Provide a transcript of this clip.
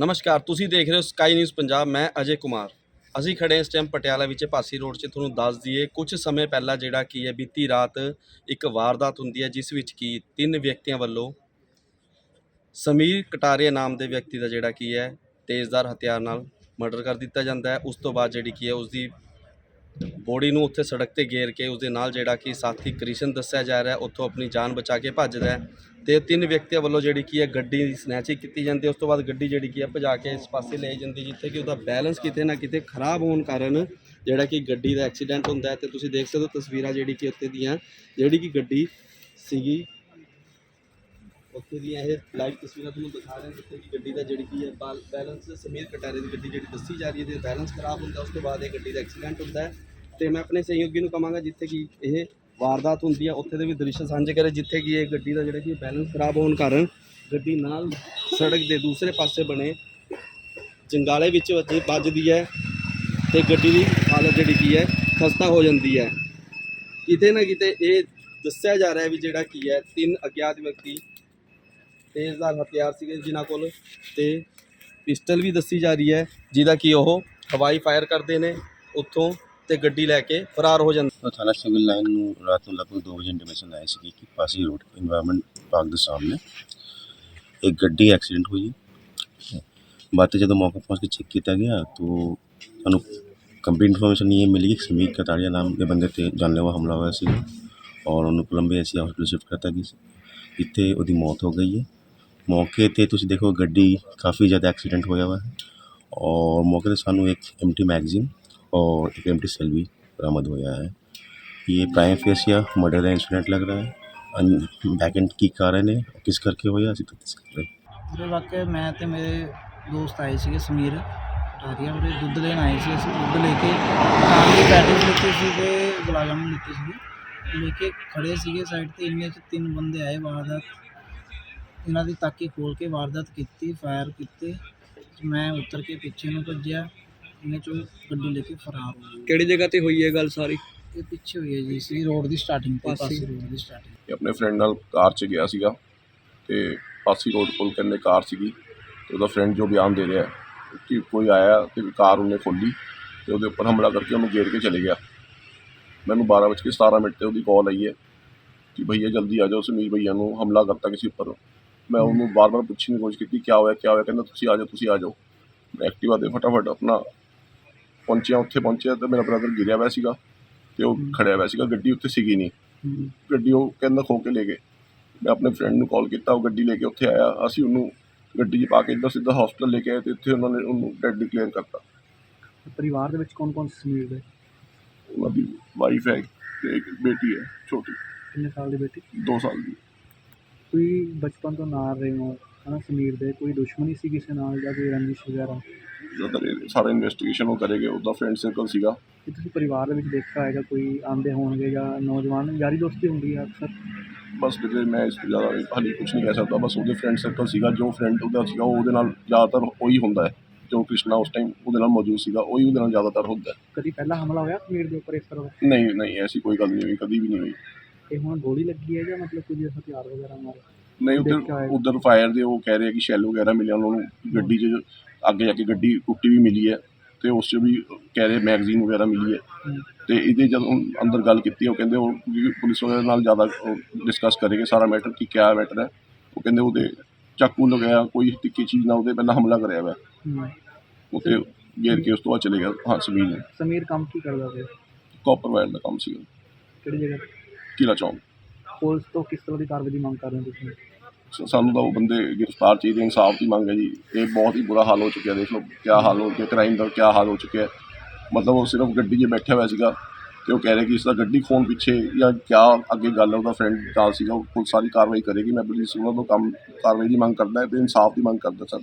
ਨਮਸਕਾਰ, ਤੁਸੀਂ ਦੇਖ ਰਹੇ ਹੋ ਸਕਾਈ ਨਿਊਜ਼ ਪੰਜਾਬ ਮੈਂ ਅਜੇ ਕੁਮਾਰ। ਅਸੀਂ ਖੜੇ ਇਸ ਟਾਈਮ ਪਟਿਆਲਾ ਵਿੱਚ, ਭਾਸੀ ਰੋਡ 'ਚ, ਤੁਹਾਨੂੰ ਦੱਸ ਦਈਏ ਕੁਝ ਸਮੇਂ ਪਹਿਲਾਂ ਜਿਹੜਾ ਕੀ ਹੈ, ਬੀਤੀ ਰਾਤ ਇੱਕ ਵਾਰਦਾਤ ਹੁੰਦੀ ਹੈ, ਜਿਸ ਵਿੱਚ ਕੀ ਤਿੰਨ ਵਿਅਕਤੀਆਂ ਵੱਲੋਂ ਸਮੀਰ ਕਟਾਰੀਆ ਨਾਮ ਦੇ ਵਿਅਕਤੀ ਦਾ ਜਿਹੜਾ ਕੀ ਹੈ ਤੇਜ਼ਦਾਰ ਹਥਿਆਰ ਨਾਲ ਮਰਡਰ ਕਰ ਦਿੱਤਾ ਜਾਂਦਾ ਹੈ। ਉਸ ਤੋਂ ਬਾਅਦ ਜਿਹੜੀ ਕੀ ਹੈ ਉਸ ਦੀ ਬੋਡੀ ਨੂੰ ਉੱਥੇ ਸੜਕ ਤੇ ਗੇਰ ਕੇ ਉਸ ਦੇ ਨਾਲ ਜਿਹੜਾ ਕਿ ਸਾਥੀ ਕ੍ਰਿਸ਼ਨ ਦੱਸਿਆ ਜਾ ਰਿਹਾ, ਉੱਥੋਂ ਆਪਣੀ ਜਾਨ ਬਚਾ ਕੇ ਭੱਜਦਾ ਹੈ। ਤੇ ਤਿੰਨ ਵਿਅਕਤੀਆਂ ਵੱਲੋਂ ਜਿਹੜੀ ਕੀ ਹੈ ਗੱਡੀ ਦੀ ਸਨੈਚਿੰਗ ਕੀਤੀ ਜਾਂਦੀ ਹੈ। ਉਸ ਤੋਂ ਬਾਅਦ ਗੱਡੀ ਜਿਹੜੀ ਕੀ ਹੈ ਭਜਾ ਕੇ ਇਸ ਪਾਸੇ ਲੈ ਜਾਂਦੀ ਜਿੱਥੇ ਕਿ ਉਹਦਾ ਬੈਲੈਂਸ ਕਿਤੇ ਨਾ ਕਿਤੇ ਖਰਾਬ ਹੋਣ ਕਾਰਨ ਜਿਹੜਾ ਕਿ ਗੱਡੀ ਦਾ ਐਕਸੀਡੈਂਟ ਹੁੰਦਾ ਹੈ। ਤੇ ਤੁਸੀਂ ਦੇਖ ਸਕਦੇ ਹੋ ਤਸਵੀਰਾਂ ਜਿਹੜੀ ਕਿ ਉੱਤੇ ਦੀਆਂ, ਜਿਹੜੀ ਕਿ ਗੱਡੀ ਸੀਗੀ। ਉੱਥੇ ਦੀਆਂ ਇਹ ਲਾਈਵ ਤਸਵੀਰਾਂ ਤੁਹਾਨੂੰ ਦਿਖਾ ਰਹੇ ਹਾਂ ਜਿੱਥੇ ਕਿ ਗੱਡੀ ਦਾ ਜਿਹੜੀ ਕੀ ਹੈ ਬੈਲੈਂਸ ਸਮੀਰ ਕਟਾਰੇ ਦੀ ਗੱਡੀ ਜਿਹੜੀ ਦੱਸੀ ਜਾ ਰਹੀ ਹੈ ਤੇ ਬੈਲੈਂਸ ਖਰਾਬ ਹੁੰਦਾ, ਉਸ ਤੋਂ ਬਾਅਦ ਇਹ ਗੱਡੀ ਦਾ ਐਕਸੀਡੈਂਟ ਹੁੰਦਾ ਹੈ। ਤੇ ਮੈਂ ਆਪਣੇ ਸਹਿਯੋਗੀ ਨੂੰ ਕਹਾਂਗਾ ਜਿੱਥੇ ਕਿ ਇਹ ਵਾਰਦਾਤ ਹੁੰਦੀ ਹੈ, ਉੱਥੇ ਦੇ ਵੀ ਦ੍ਰਿਸ਼ ਸਾਂਝੇ ਕਰੇ, ਜਿੱਥੇ ਕਿ ਇਹ ਗੱਡੀ ਦਾ ਜਿਹੜਾ ਕਿ ਬੈਲੈਂਸ ਖਰਾਬ ਹੋਣ ਕਾਰਨ ਗੱਡੀ ਨਾਲ ਸੜਕ ਦੇ ਦੂਸਰੇ ਪਾਸੇ ਬਣੇ। ਜੰਗਾਲੇ ਵਿੱਚ ਵੱਜ- ਵੱਜਦੀ ਹੈ ਤੇ ਗੱਡੀ ਦੀ ਹਾਲਤ ਜਿਹੜੀ ਕੀ ਹੈ, ਖਸਤਾ ਹੋ ਜਾਂਦੀ ਹੈ। ਕਿਤੇ ਨਾ ਕਿਤੇ ਇਹ ਦੱਸਿਆ ਜਾ ਰਿਹਾ ਵੀ ਜਿਹੜਾ ਕੀ ਹੈ, ਤਿੰਨ ਅਗਿਆਤ ਵਿਅਕਤੀ ਤੇਜ਼ ਤੇਜ਼ਦਾਰ ਹਥਿਆਰ ਸੀਗੇ ਜਿਨ੍ਹਾਂ ਕੋਲ ਤੇ ਪਿਸਟਲ ਵੀ ਦੱਸੀ ਜਾ ਰਹੀ ਹੈ, ਜਿਹਦਾ ਕਿ ਉਹ ਹਵਾਈ ਫਾਇਰ ਕਰਦੇ ਨੇ ਉੱਥੋਂ ਤੇ ਗੱਡੀ ਲੈ ਕੇ ਫਰਾਰ ਹੋ ਜਾਂਦੇ। ਤਾਂ ਥਾਣਾ ਸਿਵਲ ਲਾਈਨ ਨੂੰ ਰਾਤ ਨੂੰ ਲਗਭਗ 2 ਵਜੇ ਇੰਟੀਮੇਸ਼ਨ ਆਈ ਸੀ ਕਿ ਪਾਸੀ ਰੋਡ ਇਨਵਾਇਰਨਮੈਂਟ ਪਾਰਕ ਦੇ ਸਾਹਮਣੇ ਇੱਕ ਗੱਡੀ ਐਕਸੀਡੈਂਟ ਹੋਈ ਹੈ। ਬਾਅਦ ਜਦੋਂ ਮੌਕੇ ਪਹੁੰਚ ਕੇ ਚੈੱਕ ਕੀਤਾ ਗਿਆ ਤਾਂ ਸਾਨੂੰ ਕੰਪਲੀਟ ਇਨਫੋਰਮੇਸ਼ਨ ਇਹ ਮਿਲੀ ਕਿ ਸਮੀਰ ਕਟਾਰੀਆ ਨਾਮ ਦੇ ਬੰਦੇ ਤੇ ਜਾਨਲੇਵਾ ਹਮਲਾ ਹੋਇਆ ਸੀ ਔਰ ਉਹਨੂੰ ਕੋਲੰਬੀਆ ਐਸੀ ਹਸਪੀਟਲ ਸ਼ਿਫਟ ਕਰਤਾ ਗਿਆ ਸੀ। ਇੱਥੇ ਉਹਦੀ ਮੌਤ ਹੋ ਗਈ ਹੈ। ਮੌਕੇ ਤੇ ਤੁਸੀਂ ਦੇਖੋ ਗੱਡੀ ਕਾਫੀ ਜ਼ਿਆਦਾ ਐਕਸੀਡੈਂਟ ਹੋਇਆ ਹੋਇਆ ਹੈ ਔਰ ਮੌਕੇ ਤੇ ਸਾਨੂੰ ਇੱਕ ਐਮਟੀ ਮੈਗਜ਼ੀਨ और एक एम सेल भी बरामद होया है ये प्राइम फेस या मर्डर का इंसिडेंट लग रहा है बैक एंड की कारण है किस करके होया ਅਸੀਂ ਤਫਤੀਸ਼ ਕਰ ਰਹੇ ਹਾਂ। ਉਹਦੇ ਵਾਕਿਆ ਮੈਂ ਤੇ ਮੇਰੇ ਦੋਸਤ ਆਏ ਸੀਗੇ ਸਮੀਰ ਟਾਰੀਆ ਉਹਦੇ ਦੁੱਧ ਲੈਣ ਆਏ ਸੀ ਅਸੀਂ ਦੁੱਧ ਲੈ ਕੇ ਦੁਕਾਨ ਦੀ ਪੈਟੀਸ ਲਿੱਤੀ ਸੀ ਤੇ ਗੁਲਾਬ ਜਾਮੁਨ ਲਿੱਤੇ ਸੀਗੇ ਲੈ ਕੇ ਖੜੇ ਸੀਗੇ ਸਾਈਡ ਤੇ ਇੰਨੇ ਚ ਤਿੰਨ ਬੰਦੇ ਆਏ ਵਾਰਦਾਤ ਇਹਨਾਂ ਦੀ ਤਾਕੀ ਖੋਲ ਕੇ ਵਾਰਦਾਤ ਕੀਤੀ ਫਾਇਰ ਕੀਤੇ। ਮੈਂ ਉਤਰ ਕੇ ਪਿੱਛੇ ਨੂੰ ਭੱਜਿਆ। ਇਹਨੇ ਚੋਂ ਗੱਡੀ ਲੈ ਕੇ ਫਰਾਰ ਹੋ ਗਏ ਕਿਹੜੀ ਜਗ੍ਹਾ ਤੇ ਹੋਈ ਹੈ ਗੱਲ ਸਾਰੀ? ਇਹ ਪਿੱਛੇ ਹੋਈ ਹੈ ਜੀ ਸੀ ਰੋਡ ਦੀ ਸਟਾਰਟਿੰਗ ਤੇ ਪਾਸੇ। ਰੋਡ ਦੀ ਸਟਾਰਟਿੰਗ ਤੇ। ਆਪਣੇ ਫਰੈਂਡ ਨਾਲ ਕਾਰ 'ਚ ਗਿਆ ਸੀਗਾ ਤੇ ਪਾਸੀ ਰੋਡ ਕੋਲ ਕੰਨੇ ਕਾਰ ਸੀਗੀ ਤੇ ਉਹਦਾ ਫਰੈਂਡ ਜੋ ਬਿਆਨ ਦੇ ਰਿਹਾ ਕਿ ਕੋਈ ਆਇਆ ਤੇ ਕਾਰ ਉਹਨੇ ਖੋਲੀ ਤੇ ਉਹਦੇ ਉੱਪਰ ਹਮਲਾ ਕਰਕੇ ਉਹਨੂੰ ਗੇਰ ਕੇ ਚਲੇ ਗਿਆ। ਮੈਨੂੰ 12:17 ਮਿੰਟ ਤੇ ਉਹਦੀ ਕਾਲ ਆਈ ਹੈ ਕਿ ਭਈਆ ਜਲਦੀ ਆ ਜਾਓ ਸਮੀਰ ਭਈਆ ਨੂੰ ਹਮਲਾ ਕਰਤਾ ਕਿਸੇ ਉੱਪਰ। ਮੈਂ ਉਹਨੂੰ ਬਾਰ-ਬਾਰ ਪੁੱਛਣ ਦੀ ਕੋਸ਼ਿਸ਼ ਕੀਤੀ ਕੀ ਹੋਇਆ ਕੀ ਹੋਇਆ? ਕਹਿੰਦਾ ਤੁਸੀਂ ਆ ਜਾਓ ਤੁਸੀਂ ਆ ਜਾਓ। ਮੈਂ ਐਕਟਿਵਾ ਤੇ ਫਟਾਫਟ ਆਪਣਾ ਪਹੁੰਚਿਆ ਉੱਥੇ ਪਹੁੰਚਿਆ ਤੇ ਮੇਰਾ ਬ੍ਰਦਰ ਗਿਰਿਆ ਹੋਇਆ ਸੀਗਾ ਤੇ ਉਹ ਖੜਿਆ ਹੋਇਆ ਸੀਗਾ ਗੱਡੀ ਉੱਥੇ ਸੀਗੀ ਨਹੀਂ। ਗੱਡੀ ਉਹ ਕਹਿੰਦਾ ਖੋ ਕੇ ਲੈ ਗਏ। ਮੈਂ ਆਪਣੇ ਫਰੈਂਡ ਨੂੰ ਕਾਲ ਕੀਤਾ ਉਹ ਗੱਡੀ ਲੈ ਕੇ ਉੱਥੇ ਆਇਆ। ਅਸੀਂ ਉਹਨੂੰ ਗੱਡੀ 'ਚ ਪਾ ਕੇ ਇੱਧਰ ਸਿੱਧਾ ਹਸਪੀਟਲ ਲੈ ਕੇ ਆਏ ਤੇ ਇੱਥੇ ਉਹਨਾਂ ਨੇ ਉਹਨੂੰ ਡੈਡ ਡਿਕਲੇਅਰ ਕਰਤਾ। ਪਰਿਵਾਰ ਦੇ ਵਿੱਚ ਕੌਣ ਕੌਣ ਸਮੀਰ ਦੇ? ਉਹਨਾਂ ਦੀ ਵਾਈਫ ਹੈ ਤੇ ਇੱਕ ਬੇਟੀ ਹੈ ਛੋਟੀ। ਕਿੰਨੇ ਸਾਲ ਦੀ ਬੇਟੀ? 2 ਸਾਲ ਦੀ। ਕੋਈ ਬਚਪਨ ਤੋਂ ਨਾਲ ਰਹੇ ਹੋ? ਹਨਾ ਸਮੀਰ ਦੇ ਕੋਈ ਦੁਸ਼ਮਣੀ ਸੀ ਕਿਸੇ ਨਾਲ ਜਾਂ ਕੋਈ ਰੰਜਿਸ਼ ਵਗੈਰਾ? ਜਦੋਂ ਸਾਰਾ ਇਨਵੈਸਟੀਗੇਸ਼ਨ ਉਹ ਕਰੇਗੇ ਉਹਦਾ ਫਰੈਂਡ ਸਰਕਲ ਸੀਗਾ। ਕਿ ਤੁਸੀਂ ਪਰਿਵਾਰ ਦੇ ਵਿੱਚ ਦੇਖਿਆ ਹੋਏਗਾ ਕੋਈ ਆਂਦੇ ਹੋਣਗੇ ਜਾਂ ਨੌਜਵਾਨ ਯਾਰੀ ਦੋਸਤੀ ਹੁੰਦੀ ਹੈ ਅਕਸਰ? ਬਸ ਕਿਤੇ ਮੈਂ ਇਸ ਤੋਂ ਜ਼ਿਆਦਾ ਹਾਲੇ ਕੁਝ ਨਹੀਂ ਕਹਿ ਸਕਦਾ ਬਸ ਉਹਦੇ ਫਰੈਂਡ ਸਰਕਲ ਸੀਗਾ ਜੋ ਫਰੈਂਡ ਉਹਦਾ ਸੀਗਾ ਉਹ ਉਹਦੇ ਨਾਲ ਜ਼ਿਆਦਾਤਰ ਉਹੀ ਹੁੰਦਾ ਹੈ। ਜੋ ਕ੍ਰਿਸ਼ਨਾ ਉਸ ਟਾਈਮ ਉਹਦੇ ਨਾਲ ਮੌਜੂਦ ਸੀਗਾ ਉਹੀ ਉਹਦੇ ਨਾਲ ਜ਼ਿਆਦਾਤਰ ਹੁੰਦਾ ਹੈ। ਕਦੀ ਪਹਿਲਾ ਹਮਲਾ ਹੋਇਆ ਸਮੀਰ ਦੇ ਉੱਪਰ ਇਸ ਤਰ੍ਹਾਂ ਦਾ? ਨਹੀਂ ਨਹੀਂ ਐਸੀ ਕੋਈ ਗੱਲ ਨਹੀਂ ਹੋਈ ਕਦੀ ਵੀ ਨਹੀਂ ਹੋਈ। ਤੇ ਹੁਣ ਗੋਲੀ ਲੱਗੀ ਹੈ ਜਾਂ ਮਤਲਬ ਕੁਝ ਹਥਿਆਰ ਵਗੈਰਾ ਮਾਰੇ ਨਹੀਂ ਉਧਰ। ਉਧਰ ਫਾਇਰ ਦੇ ਉਹ ਕਹਿ ਰਹੇ ਆ ਕਿ ਸ਼ੈਲ ਵਗੈਰਾ ਮਿਲਿਆ ਉਹਨਾਂ ਨੂੰ ਗੱਡੀ 'ਚ ਅੱਗੇ ਜਾ ਕੇ ਗੱਡੀ ਟੁੱਟੀ ਵੀ ਮਿਲੀ ਹੈ ਤੇ ਉਸ 'ਚ ਵੀ ਕਹਿ ਰਹੇ ਮੈਗਜ਼ੀਨ ਵਗੈਰਾ ਮਿਲੀ ਹੈ। ਤੇ ਇਹਦੇ ਜਦੋਂ ਅੰਦਰ ਗੱਲ ਕੀਤੀ ਉਹ ਕਹਿੰਦੇ ਉਹ ਪੁਲਿਸ ਵਗੈਰਾ ਨਾਲ ਜ਼ਿਆਦਾ ਡਿਸਕਸ ਕਰੇਗੇ ਸਾਰਾ ਮੈਟਰ ਕਿ ਕਿਆ ਮੈਟਰ ਹੈ। ਉਹ ਕਹਿੰਦੇ ਉਹਦੇ ਚਾਕੂ ਲਗਾਇਆ ਕੋਈ ਤਿੱਖੀ ਚੀਜ਼ ਨਾਲ ਉਹਦੇ ਪਹਿਲਾਂ ਹਮਲਾ ਕਰਿਆ ਹਮ। ਉੱਤੇ ਗੇਰ ਕੇ ਉਸ ਤੋਂ ਬਾਅਦ ਚਲੇ ਗਿਆ ਹਾਂ ਸਮੀਰ। ਨੇ ਸਮੀਰ ਕੰਮ ਕੀ ਕਰਦਾ ਸੀ ਕਾਪਰ ਵਾਇਰ ਦਾ ਕੰਮ ਸੀਗਾ। ਕਿਹੜੀ ਜਗ੍ਹਾ? ਕਿਲਾ ਚੌਂਕ ਪੁਲਿਸ ਤੋਂ ਕਿਸ ਤਰ੍ਹਾਂ ਦੀ ਕਾਰਵਾਈ ਦੀ ਮੰਗ ਕਰ ਰਹੇ ਹੋ ਤੁਸੀਂ? ਸ- ਸਾਨੂੰ ਤਾਂ ਉਹ ਬੰਦੇ ਗ੍ਰਿਫਤਾਰ ਚਾਹੀਦੇ ਇਨਸਾਫ ਦੀ ਮੰਗ ਹੈ ਜੀ। ਇਹ ਬਹੁਤ ਹੀ ਬੁਰਾ ਹਾਲ ਹੋ ਚੁੱਕਿਆ ਦੇਖ ਲਓ ਕਿਆ ਹਾਲ ਹੋ ਗਿਆ ਕ੍ਰਾਈਮ ਦਾ ਕਿਆ ਹਾਲ ਹੋ ਚੁੱਕਿਆ। ਹੈ ਮਤਲਬ ਉਹ ਸਿਰਫ ਗੱਡੀ 'ਚ ਬੈਠਿਆ ਹੋਇਆ ਸੀਗਾ ਤੇ ਉਹ ਕਹਿ ਰਹੇ ਕਿ ਇਸ ਦਾ ਗੱਡੀ ਖੋਣ ਪਿੱਛੇ ਜਾਂ ਕਿਆ ਅੱਗੇ ਗੱਲ ਹੈ ਉਹਦਾ ਫਰੈਂਡ ਨਾਲ ਸੀਗਾ ਉਹ ਪੁਲਿਸ ਸਾਰੀ ਕਾਰਵਾਈ ਕਰੇਗੀ। ਮੈਂ ਪੁਲਿਸ ਉਹਨਾਂ ਤੋਂ ਕੰਮ ਕਾਰਵਾਈ ਦੀ ਮੰਗ ਕਰਦਾ ਹੈ ਤੇ ਇਨਸਾਫ ਦੀ ਮੰਗ ਕਰਦਾ ਸਰ।